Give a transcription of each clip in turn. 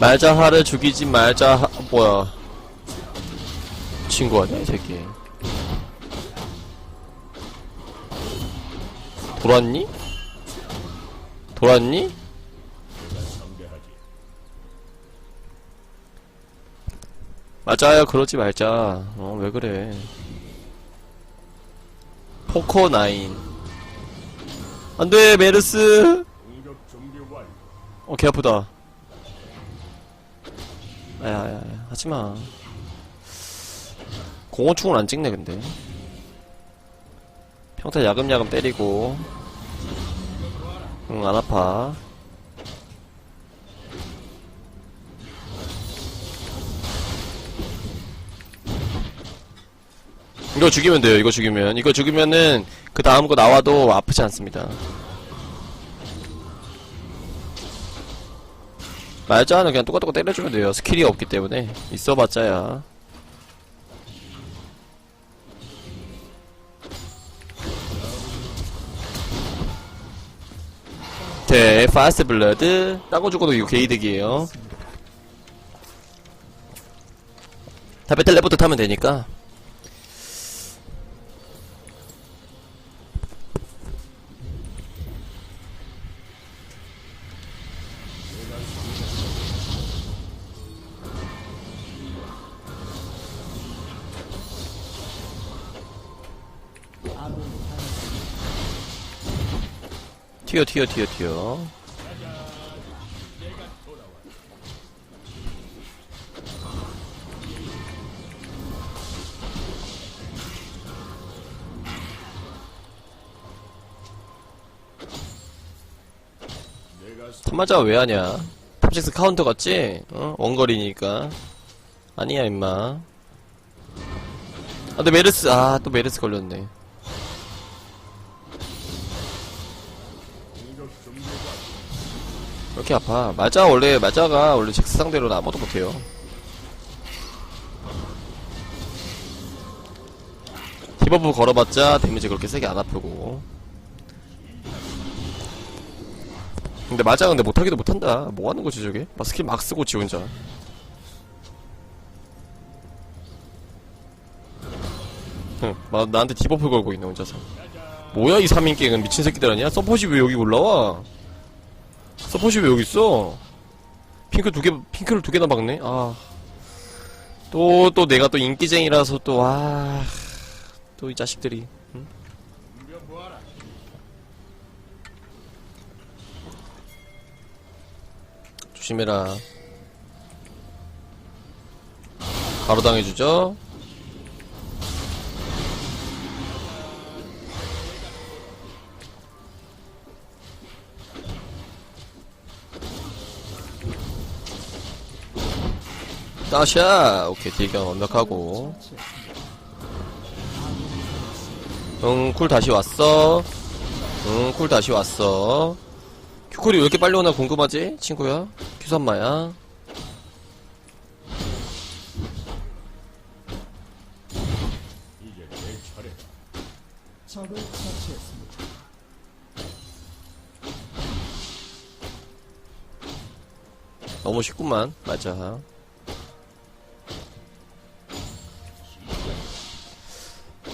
말자하를 죽이지 말자 하... 뭐야 친구 아니야 이 새끼 돌았니? 돌았니? 맞아요 그러지 말자 어 왜 그래 포커 나인 안돼 메르스. 어 개 아프다. 야야야 하지마. 공원충은 안 찍네 근데. 평타 야금야금 때리고. 응 안 아파. 이거 죽이면 돼요 이거 죽이면. 이거 죽이면은 그 다음 거 나와도 아프지 않습니다 말자는 그냥 똑같똑같 때려주면 돼요. 스킬이 없기 때문에. 있어봤자야. 네, 파스트 블러드. 따고 죽어도 이거 게이득이에요. 다 배틀레포트 타면 되니까. 튀어, 튀어, 튀어, 튀어. 탐마자가 왜 하냐? 탑식스 카운터 같지? 어? 원거리니까. 아니야, 임마. 아, 근데 메르스, 아, 또 메르스 걸렸네. 이렇게 아파? 마자, 원래, 마자가 원래 잭스 상대로는 아무도 못해요. 디버프 걸어봤자 데미지 그렇게 세게 안 아프고. 근데 마자 근데 못하기도 못한다. 뭐 하는 거지, 저게? 막 스킬 막 쓰고 지 혼자. 응, 막 나한테 디버프 걸고 있네, 혼자서. 뭐야, 이 3인 갱은 미친 새끼들 아니야? 서폿이 왜 여기 올라와? 서폿이 왜 여기 있어? 핑크 두 개, 핑크를 두 개나 박네? 아. 또, 또 내가 또 인기쟁이라서 또, 아. 또 이 자식들이. 응? 조심해라. 바로 당해주죠? 따샤! 오케이, 딜경 완벽하고. 응, 쿨 다시 왔어. 응, 쿨 다시 왔어. 큐콜이 왜 이렇게 빨리 오나 궁금하지? 친구야? 큐선마야. 너무 쉽구만. 맞아.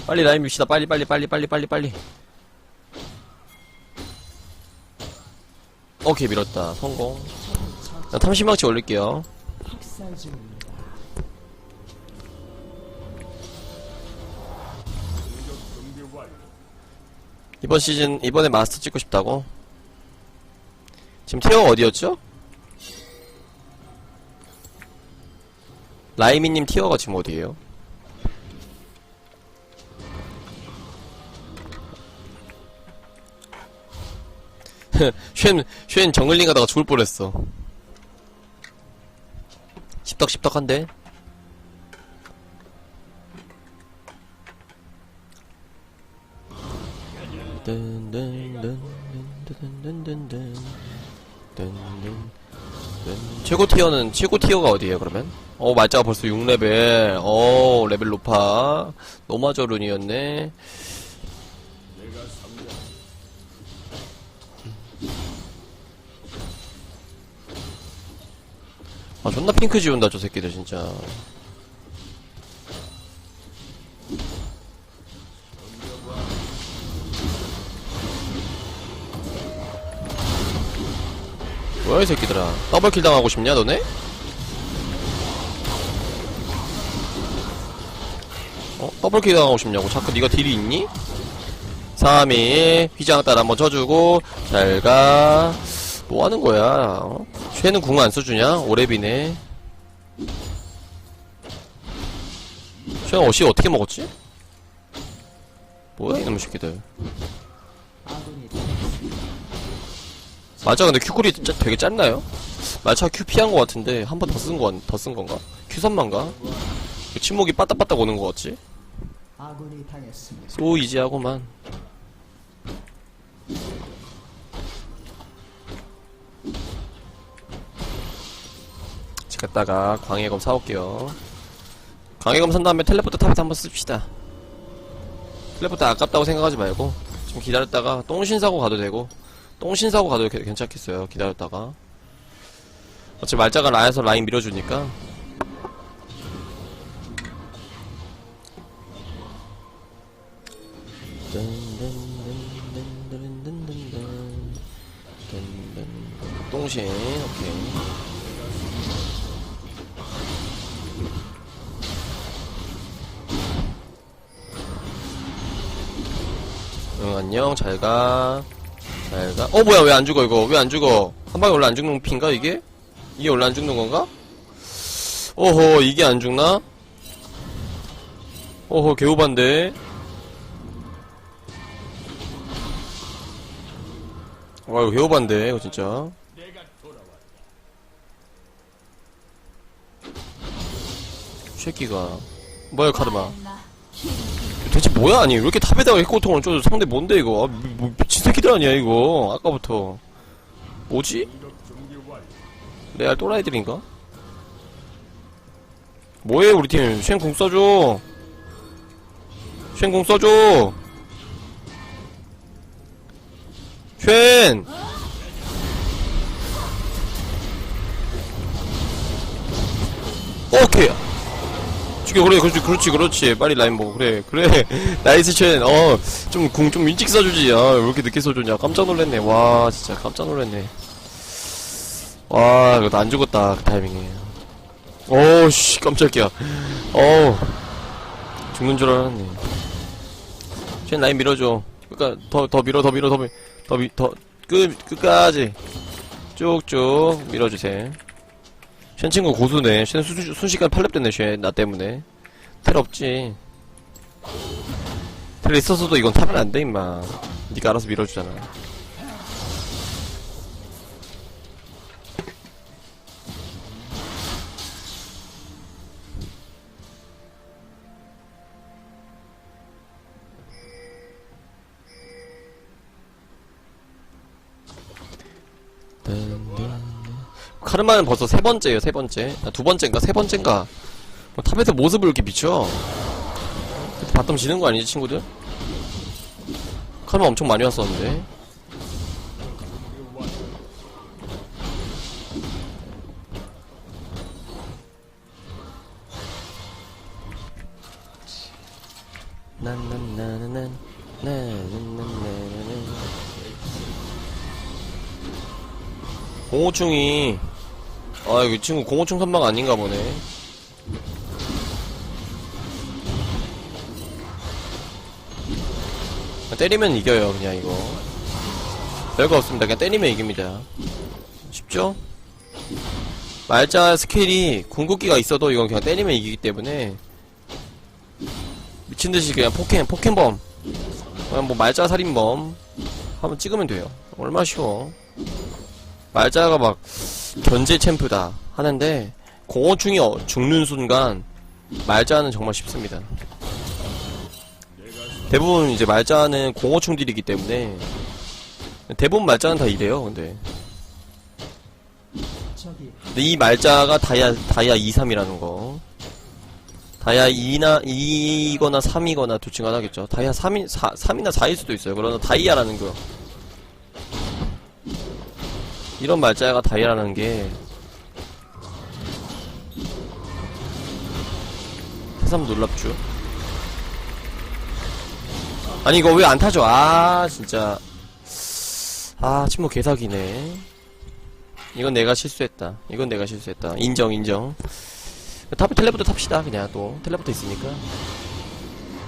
빨리 라인 밉시다. 빨리, 빨리, 빨리, 빨리, 빨리, 빨리. 오케이, 밀었다. 성공. 나 탐심망치 올릴게요. 이번 시즌, 이번에 마스터 찍고 싶다고? 지금 티어 어디였죠? 라이미님 티어가 지금 어디에요? 쉔, 쉔 정글링 가다가 죽을 뻔했어. 십덕십덕한데? 최고 티어는 최고 티어가 어디에요 그러면? 어 말자가 벌써 6레벨 어 레벨 높아 노마저 룬이었네 아 존나 핑크 지운다 저 새끼들 진짜 뭐야 이 새끼들아 더블킬 당하고 싶냐 너네? 어? 더블킬 당하고 싶냐고 자꾸 네가 딜이 있니? 3일 휘장 따라 한번 쳐주고 잘가 뭐하는 거야 어? 쉐는 궁 안 써주냐? 오랩이네 쉐는 어시 어떻게 먹었지? 뭐야 이놈의 새끼들. 맞아 근데 큐쿨이 짜- 되게 짧나요? 말차 큐 피한 것 같은데 한 번 더쓴 거, 더쓴 건가? 큐선만가? 침묵이 빠딱빠딱 오는 거 같지? 아군이 당했습니다. 소 이지하고만 집 갔다가 광해검 사올게요. 광해검 산 다음에 텔레포트 탑에서 한번 씁시다. 텔레포트 아깝다고 생각하지 말고 좀 기다렸다가 똥신 사고 가도 되고 똥신 사고 가도 게- 괜찮겠어요 기다렸다가. 어차피 말자가 라에서 라인 밀어주니까. 똥신 오케이 안녕 잘가. 잘가. 어 뭐야 왜 안 죽어 이거? 왜 안 죽어? 한 방에 원래 안 죽는 핀가 이게? 이게 원래 안 죽는 건가? 오호 이게 안 죽나? 오호 개우반데. 와 이거 개우반데 이거 진짜. 새끼가. 뭐야 카르마 대체 뭐야? 아니 왜 이렇게 탑에다가 핵고통을 줘? 상대 뭔데 이거? 아, 미, 뭐, 미친 새끼들 아니야 이거? 아까부터. 뭐지? 레알 또라이들인가? 뭐해 우리 팀? 쉔궁 써줘. 쉔궁 써줘. 쉔! 오케이 죽여 그래 그렇지 그렇지 그렇지 빨리 라인 보고 그래 그래 나이스 쉔어좀 궁 좀 일찍 써주지 야왜 이렇게 늦게 써줬냐 깜짝 놀랐네 와 진짜 깜짝 놀랐네 와, 이거 나안 죽었다, 그 타이밍에. 어우, 씨, 깜짝이야. 어우, 죽는 줄 알았네. 쉔 라인 밀어줘. 그니까, 더, 더 밀어, 더 밀어, 더 밀어, 더 밀, 더, 끝, 끝까지. 쭉쭉 밀어주세요. 쉔 친구 고수네. 쉔 순, 순식간 팔렙 됐네, 쉔. 나 때문에. 텔 없지. 텔 있었어도 이건 타면 안 돼, 임마. 니가 알아서 밀어주잖아. 카르마는 벌써 세 번째예요, 세 번째. 아, 두 번째인가, 세 번째인가. 뭐 탑에서 모습을 이렇게 비춰. 바텀 지는 거 아니지, 친구들? 카르마 엄청 많이 왔었는데. 난난나나난 공호충이 아 이거 친구 공호충 선방 아닌가 보네. 때리면 이겨요 그냥 이거. 별거 없습니다. 그냥 때리면 이깁니다. 쉽죠? 말자 스킬이 궁극기가 있어도 이건 그냥 때리면 이기기 때문에 미친듯이 그냥 포켓 포켓범. 그냥 뭐 말자 살인범. 한번 찍으면 돼요. 얼마나 쉬워. 말자가 막 견제 챔프다 하는데 공허충이 어- 죽는 순간 말자는 정말 쉽습니다. 대부분 이제 말자는 공허충들이기 때문에 대부분 말자는 다 이래요. 근데, 근데 이 말자가 다이아 다이아 2, 3이라는 거. 다이아 2나 2거나 3이거나 둘 중 하나겠죠. 다이아 3이 4, 3이나 4일 수도 있어요. 그러나 다이아라는 거. 이런 말자가 다이라는 게. 해삼 놀랍죠? 아니 이거 왜 안 타죠? 아 진짜. 아 침묵 개사기네. 이건 내가 실수했다. 이건 내가 실수했다. 인정 인정. 탑 텔레포트 탑시다 그냥 또. 텔레포트 있으니까.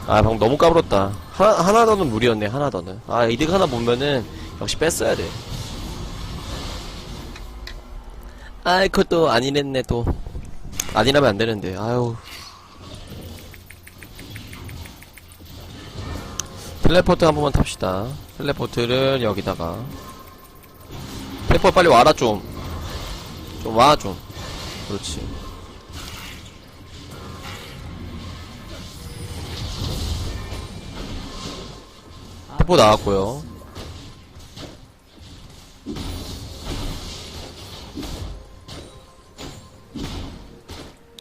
아 방금 너무 까불었다. 하나 하나 더는 무리였네 하나 더는. 아 이득 하나 보면은 역시 뺐어야 돼. 아이 그것도 아니랬네 또. 아니라면 안 되는데 아유. 텔레포트 한 번만 탑시다. 텔레포트를 여기다가. 텔레포트 빨리 와라 좀. 좀 와 좀. 그렇지. 텔포 나왔고요.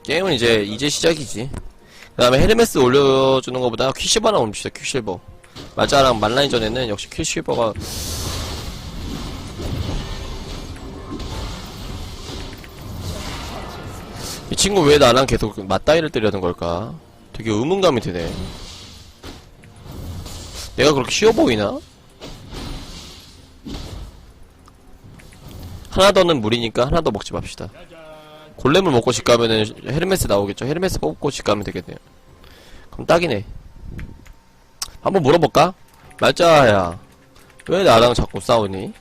게임은 이제 이제 시작이지. 그 다음에 헤르메스 올려주는 것보다 퀴실버나 올립시다. 퀴실버. 말자랑 말라인 전에는 역시 퀴실버가 이 친구 왜 나랑 계속 맞다이를 때리는 걸까? 되게 의문감이 드네. 내가 그렇게 쉬워 보이나? 하나 더는 무리니까 하나 더 먹지 맙시다. 골렘을 먹고 집 가면은 헤르메스 나오겠죠. 헤르메스 뽑고 집 가면 되겠네요. 그럼 딱이네. 한번 물어볼까? 말자야. 왜 나랑 자꾸 싸우니?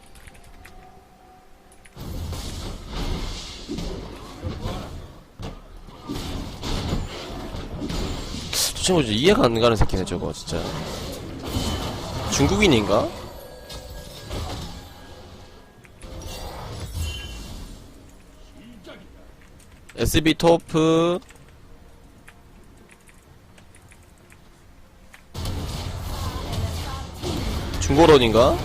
저 친구 이해가 안 가는 새끼네, 저거, 진짜. 중국인인가? SB 토프 중고론인가?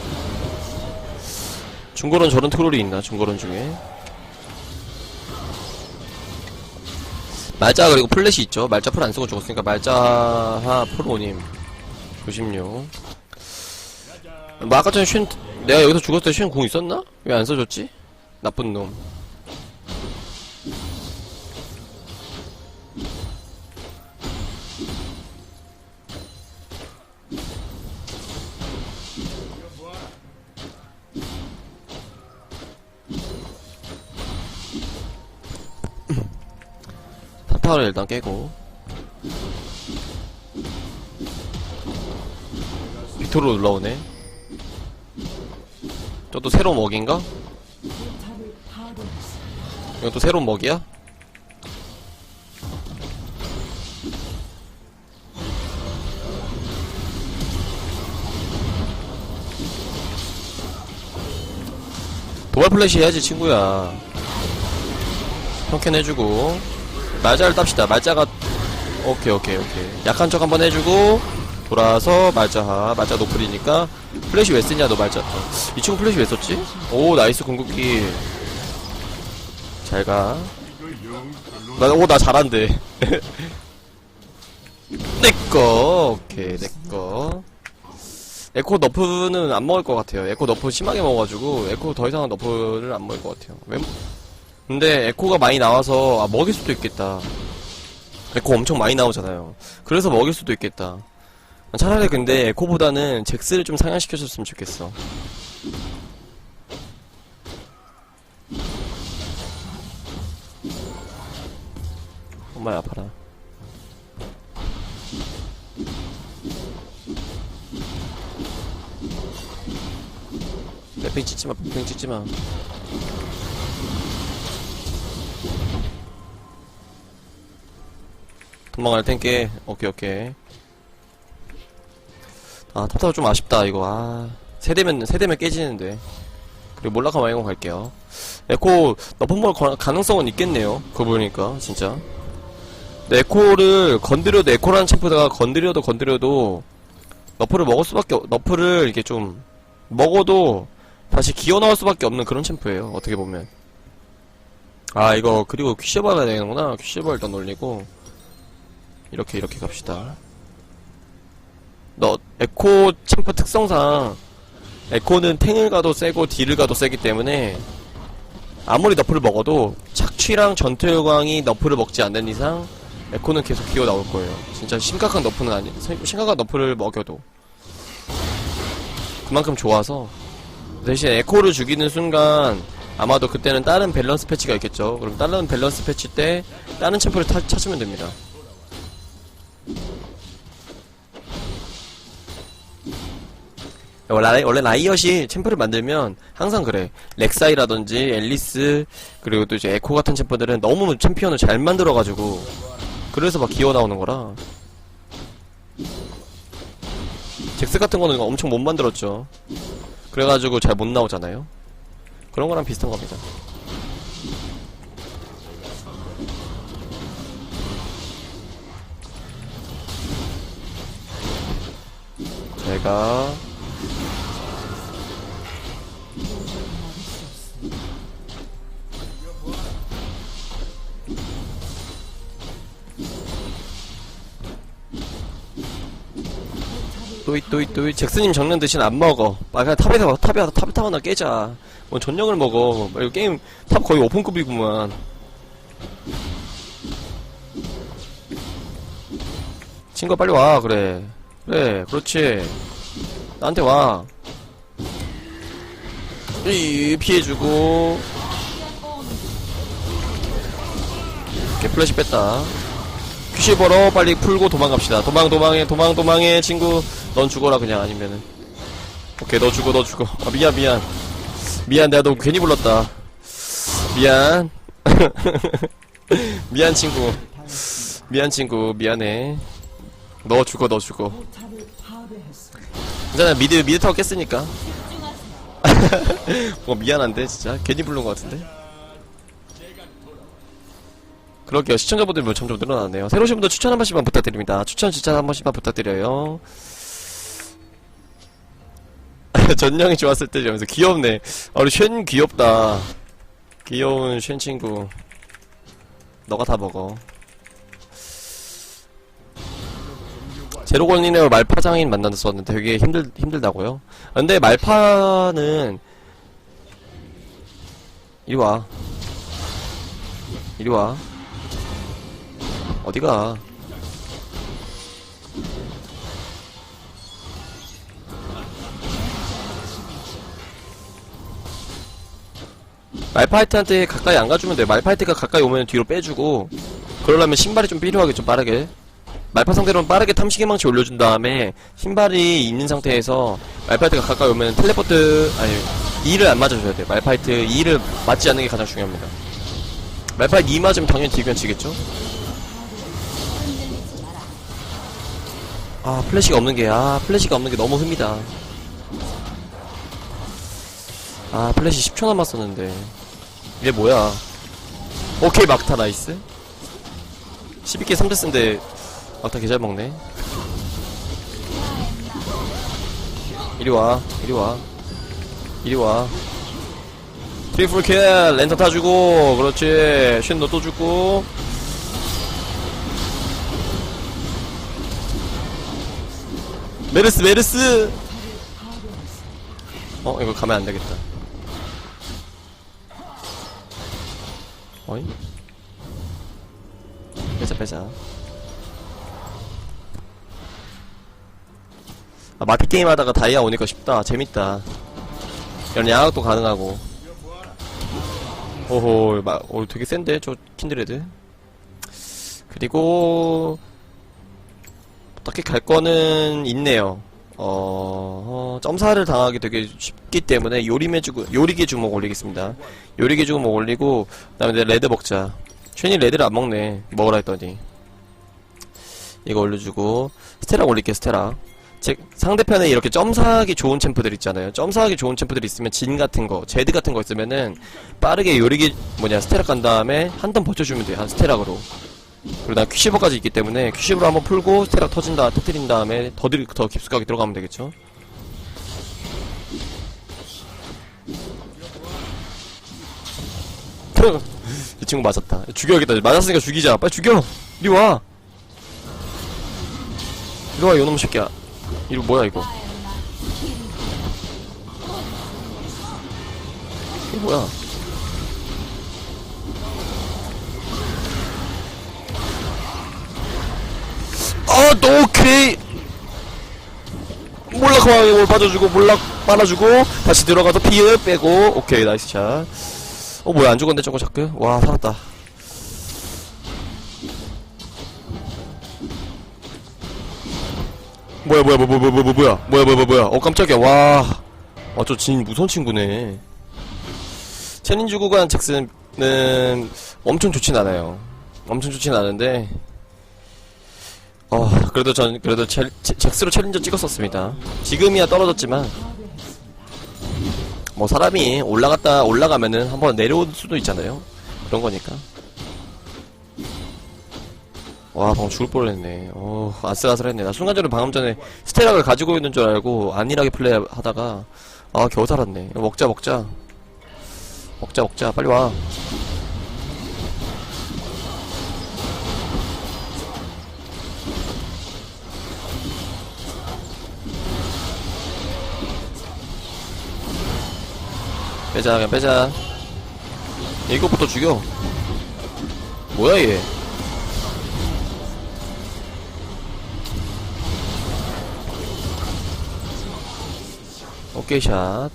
중고론 저런 트롤이 있나? 중고론 중에 말자 그리고 플래시 있죠 말자 풀 안 쓰고 죽었으니까 말자하 프로님 조심요 뭐 아까 전에 쉔 내가 여기서 죽었을 때쉔공 있었나? 왜 안 써줬지? 나쁜 놈 타타를 일단 깨고 빅토르 올라오네 저또 새로운 먹인가? 또 새로운 먹이야? 도발 플래시 해야지 친구야 평캔 해주고 말자를 땁시다 말자가 오케이 오케이 오케이 약한 척 한번 해주고 돌아서 말자 하 말자 노플이니까 플래시 왜 쓰냐 너 말자 어, 이 친구 플래시 왜 썼지? 오 나이스 궁극기 잘가 나, 오, 나 잘한대. 내꺼. 오케이, 내꺼. 에코 너프는 안 먹을 것 같아요. 에코 너프 심하게 먹어가지고, 에코 더 이상은 너프를 안 먹을 것 같아요. 왜? 근데 에코가 많이 나와서, 아, 먹일 수도 있겠다. 에코 엄청 많이 나오잖아요. 그래서 먹일 수도 있겠다. 차라리 근데 에코보다는 잭스를 좀 상향시켜줬으면 좋겠어. 엄마야 아파라 맵핑 찍지마 맵핑 찍지마 도망갈 텐게. 오케이 오케이. 아 탑타워 좀 아쉽다 이거. 아 세대면 세대면 깨지는데. 그리고 몰라카 마이공 갈게요. 에코 너프볼 가능성은 있겠네요. 그거 보니까 진짜. 에코를 건드려도 에코라는 챔프다가 건드려도 건드려도 너프를 먹을 수밖에 없- 너프를 이렇게 좀 먹어도 다시 기어 나올 수밖에 없는 그런 챔프예요 어떻게 보면. 아 이거 그리고 퀴셔버 가야 되는구나. 퀴셔버 일단 올리고 이렇게 이렇게 갑시다 너 에코 챔프 특성상 에코는 탱을 가도 세고 딜을 가도 세기 때문에 아무리 너프를 먹어도 착취랑 전투요광이 너프를 먹지 않는 이상 에코는 계속 기어 나올 거예요. 진짜 심각한 너프는 아니, 심각한 너프를 먹여도. 그만큼 좋아서. 대신 에코를 죽이는 순간, 아마도 그때는 다른 밸런스 패치가 있겠죠. 그럼 다른 밸런스 패치 때, 다른 챔프를 타- 찾으면 됩니다. 원래, 원래 라이엇이 챔프를 만들면 항상 그래. 렉사이라든지 앨리스, 그리고 또 이제 에코 같은 챔프들은 너무 챔피언을 잘 만들어가지고, 그래서 막 기어 나오는 거라. 잭스 같은 거는 엄청 못 만들었죠. 그래가지고 잘 못 나오잖아요. 그런 거랑 비슷한 겁니다. 제가 또이 또이 또이. 잭스님 정면 대신 안 먹어. 아 그냥 탑에서 탑에 가서 탑에 타거나 깨자. 뭐 전령을 먹어. 뭐 게임 탑 거의 오픈급이구만. 친구 빨리 와. 그래. 그래 그렇지. 나한테 와. 이, 피해주고. 이렇게 플래시 뺐다. 퀴시 벌어. 빨리 풀고 도망갑시다. 도망 도망해 도망 도망해 친구 넌 죽어라 그냥 아니면은. 오케이 너 죽어 너 죽어. 아 미안 미안. 미안 내가 너 괜히 불렀다. 미안. 미안 친구. 미안 친구. 미안해. 너 죽어 너 죽어. 괜찮아 미드 미드 타워 깼으니까. 뭐 미안한데 진짜. 괜히 부른 것 같은데. 그러게요. 시청자분들 뭐 점점 늘어나네요. 새로 오신 분들 추천 한 번씩만 부탁드립니다. 추천 진짜 한 번씩만 부탁드려요 전령이 좋았을 때 이러면서 귀엽네 아, 우리 쉔 귀엽다 귀여운 쉔 친구 너가 다 먹어 제로골님의 말파장인 만났었는데 되게 힘들, 힘들다고요? 아, 근데 말파는, 이리 와. 이리 와. 어디가? 말파이트한테 가까이 안 가주면 돼. 말파이트가 가까이 오면 뒤로 빼주고, 그러려면 신발이 좀 필요하겠죠, 빠르게. 말파 상대로는 빠르게 탐식의 망치 올려준 다음에 신발이 있는 상태에서 말파이트가 가까이 오면 텔레포트 아니 2를 안 맞아줘야 돼. 말파이트 2를 맞지 않는 게 가장 중요합니다. 말파이트 2 맞으면 당연히 딜견 치겠죠? 아 플래시가 없는 게 아 플래시가 없는 게 너무 흠이다. 아 플래시 10초 남았었는데 이게 뭐야 오케이 막타 나이스 12개 3데스인데 막타 개잘 먹네. 이리 와, 이리 와, 이리 와. 트리플 킬, 랜턴 타주고, 그렇지. 쉔 너 또 주고. 메르스, 메르스! 어, 이거 가면 안 되겠다. 어이? 빼자, 빼자. 아, 마피 게임 하다가 다이아 오니까 쉽다. 재밌다. 이런 양악도 가능하고. 오호, 마, 오, 되게 센데, 저 킨드레드. 그리고, 딱히 갈 거는 있네요. 어, 어, 점사를 당하기 되게 쉽기 때문에 요리매 주고, 요리개 주먹 올리겠습니다. 요리개 주먹 올리고, 그 다음에 이제 레드 먹자. 쉔이 레드를 안 먹네. 먹으라 했더니. 이거 올려주고, 스테라 올릴게, 스테라. 제, 상대편에 이렇게 점사하기 좋은 챔프들 있잖아요. 점사하기 좋은 챔프들 있으면 진 같은 거, 제드 같은 거 있으면은 빠르게 요리기 뭐냐 스테락 간 다음에 한 턴 버텨주면 돼요. 한 스테락으로. 그리고 난 퀴시버까지 있기 때문에 퀴시버로 한번 풀고 스테락 터진다, 터뜨린 다음에 더, 들, 더 깊숙하게 들어가면 되겠죠. 이 친구 맞았다. 죽여야겠다. 맞았으니까 죽이자. 빨리 죽여! 이리 와! 이리 와, 요놈 새끼야. 이거 뭐야 이거 이거 뭐야 또 오케이. 몰락 광에 뭘 빠져주고 몰락 빨아주고 다시 들어가서 피해 빼고. 오케이 나이스 샷 어 뭐야 안 죽었네 저거 자꾸 와 살았다. 뭐야 뭐야 뭐야 뭐야 뭐야 뭐야 뭐야 뭐야 뭐야. 어 깜짝이야. 와 아 저 진 무서운 친구네. 챌린지 구간 잭슨은 엄청 좋진 않아요. 엄청 좋진 않은데 어, 그래도 전, 그래도 챌, 체- 잭스로 챌린저 찍었었습니다. 지금이야 떨어졌지만, 뭐, 사람이 올라갔다, 올라가면은 한번 내려올 수도 있잖아요. 그런 거니까. 와, 방금 죽을 뻔 했네. 어, 아슬아슬했네. 나 순간적으로 방금 전에 스테락을 가지고 있는 줄 알고 안일하게 플레이 하다가, 아, 겨우 살았네. 먹자, 먹자. 먹자, 먹자. 빨리 와. 빼자 그냥 빼자 이것부터 죽여 뭐야 얘 오케이 샷.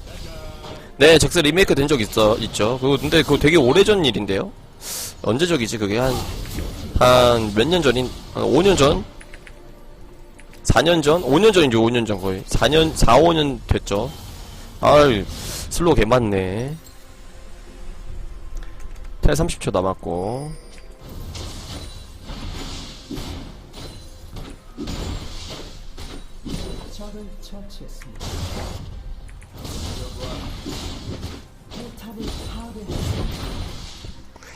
네, 잭스 리메이크 된 적 있어, 있죠. 그거, 근데 그거 되게 오래전 일인데요? 언제 적이지, 그게? 한, 한, 몇 년 전인, 한 5년 전? 4년 전? 5년 전이죠, 5년 전 거의. 4년, 4, 5년 됐죠. 아유, 슬로우 개맞네. 탈 30초 남았고.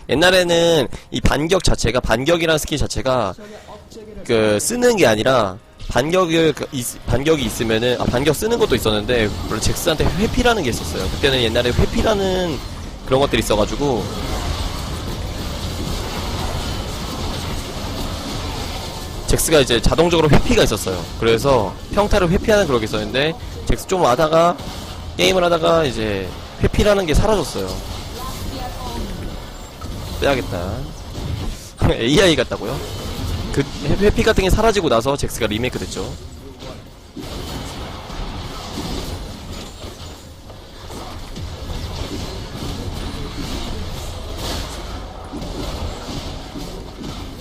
옛날에는 이 반격 자체가 반격이란 스킬 자체가 그 쓰는 게 아니라 반격을, 반격이 있으면은, 아, 반격 쓰는 것도 있었는데, 물론 잭스한테 회피라는 게 있었어요. 그때는 옛날에 회피라는 그런 것들이 있어가지고, 잭스가 이제 자동적으로 회피가 있었어요. 그래서 평타를 회피하는 그런 게 있었는데, 잭스 좀 하다가, 게임을 하다가 이제, 회피라는 게 사라졌어요. 빼야겠다. AI 같다고요? 회피 같은 게 사라지고 나서 잭스가 리메이크 됐죠.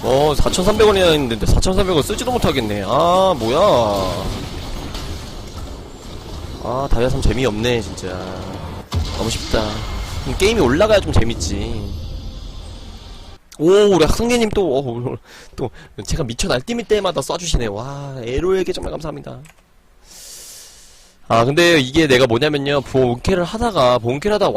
어, 4,300원이나 있는데 4,300원 쓰지도 못하겠네. 아, 뭐야. 아, 다이아삼 재미없네, 진짜. 너무 쉽다. 음, 게임이 올라가야 좀 재밌지. 오, 우리 학성계님 또, 어, 오늘 또, 제가 미쳐 날뛰밀 때마다 쏴주시네. 와, 에로에게 정말 감사합니다. 아, 근데 이게 내가 뭐냐면요. 본캐를 하다가, 본캐를 하다가